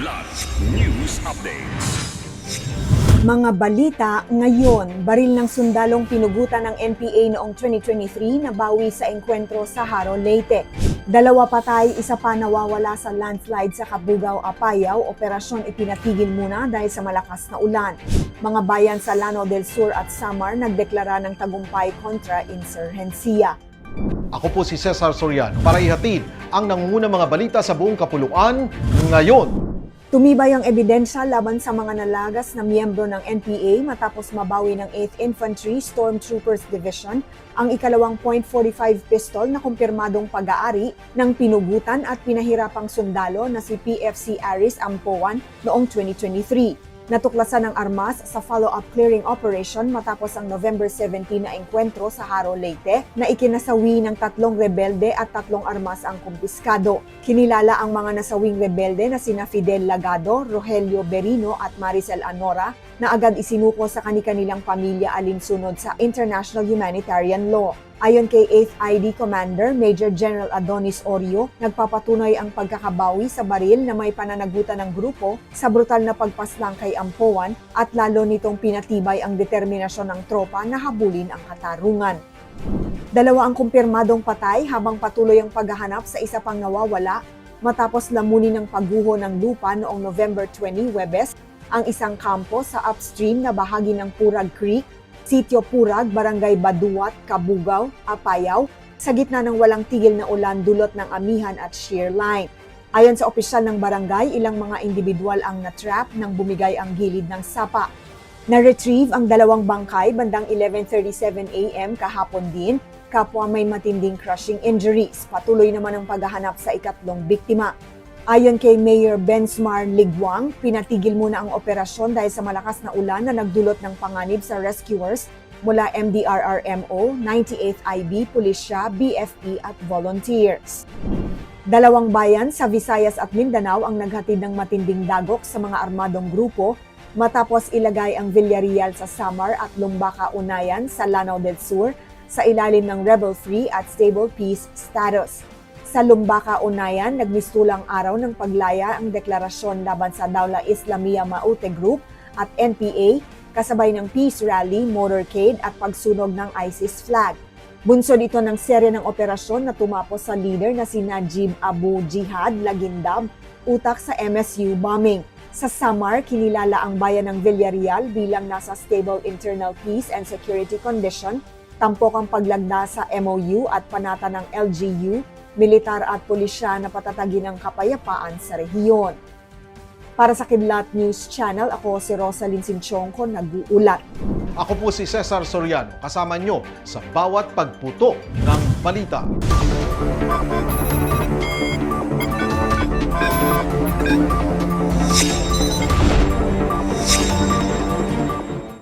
Kidlat News Updates. Mga balita ngayon, baril ng sundalong pinugutan ng NPA noong 2023 na bawi sa engkwentro sa Haro, Leyte. Dalawa patay, isa pa nawawala sa landslide sa Kabugao, Apayao. Operasyon ipinatigil muna dahil sa malakas na ulan. Mga bayan sa Lanao del Sur at Samar nagdeklara ng tagumpay kontra insurhensiya. Ako po si Cesar Soriano para ihatid ang nangungunang mga balita sa buong kapuluan ngayon. Tumibay ang ebidensya laban sa mga nalagas na miyembro ng NPA matapos mabawi ng 8th Infantry Stormtroopers Division ang ikalawang .45 pistol na kumpirmadong pag-aari ng pinugutan at pinahirapang sundalo na si PFC Aris Ampoan noong 2023. Natuklasan ng armas sa follow-up clearing operation matapos ang November 17 na engkwentro sa Haro, Leyte na ikinasawi ng tatlong rebelde at tatlong armas ang kumpiskado. Kinilala ang mga nasawing rebelde na sina Fidel Lagado, Rogelio Berino at Maricel Anora na agad isinuko sa kani-kanilang pamilya alinsunod sa international humanitarian law. Ayon kay 8th ID Commander Major General Adonis Orio, nagpapatunay ang pagkakabawi sa baril na may pananagutan ng grupo sa brutal na pagpaslang kay Ampuan at lalo nitong pinatibay ang determinasyon ng tropa na habulin ang katarungan. Dalawa ang kumpirmadong patay habang patuloy ang paghahanap sa isa pang nawawala matapos lamunin ng pagguho ng lupa noong November 20, Webes, ang isang kampo sa upstream na bahagi ng Purag Creek, Sitio Purag, Barangay Baduat, Kabugao, Apayao, sa gitna ng walang tigil na ulan dulot ng amihan at shear line. Ayon sa opisyal ng barangay, ilang mga individual ang natrap nang bumigay ang gilid ng sapa. Na-retrieve ang dalawang bangkay bandang 11.37 a.m. kahapon din, kapwa may matinding crushing injuries. Patuloy naman ang paghahanap sa ikatlong biktima. Ayon kay Mayor Bensmar Ligwang, pinatigil muna ang operasyon dahil sa malakas na ulan na nagdulot ng panganib sa rescuers mula MDRRMO, 98th IB, Pulisya, BFP at volunteers. Dalawang bayan sa Visayas at Mindanao ang naghatid ng matinding dagok sa mga armadong grupo matapos ilagay ang Villarreal sa Samar at Lumbaca Unayan sa Lanao del Sur sa ilalim ng rebel-free at stable peace status. Sa Lumbaca Unayan, nagmistulang araw ng paglaya ang deklarasyon laban sa Daula Islamia Maute Group at NPA kasabay ng peace rally, motorcade at pagsunog ng ISIS flag. Bunsod ito ng serye ng operasyon na tumapos sa leader na si Najib Abu Jihad Lagindab, utak sa MSU bombing. Sa Samar, kinilala ang bayan ng Villarreal bilang nasa stable internal peace and security condition, tampok ang paglagda sa MOU at panata ng LGU, militar at pulisya na patatagin ng kapayapaan sa rehiyon. Para sa Kidlat News Channel, ako si Rosalyn Sinchonko, nag-uulat. Ako po si Cesar Soriano, kasama nyo sa bawat pagputo ng balita.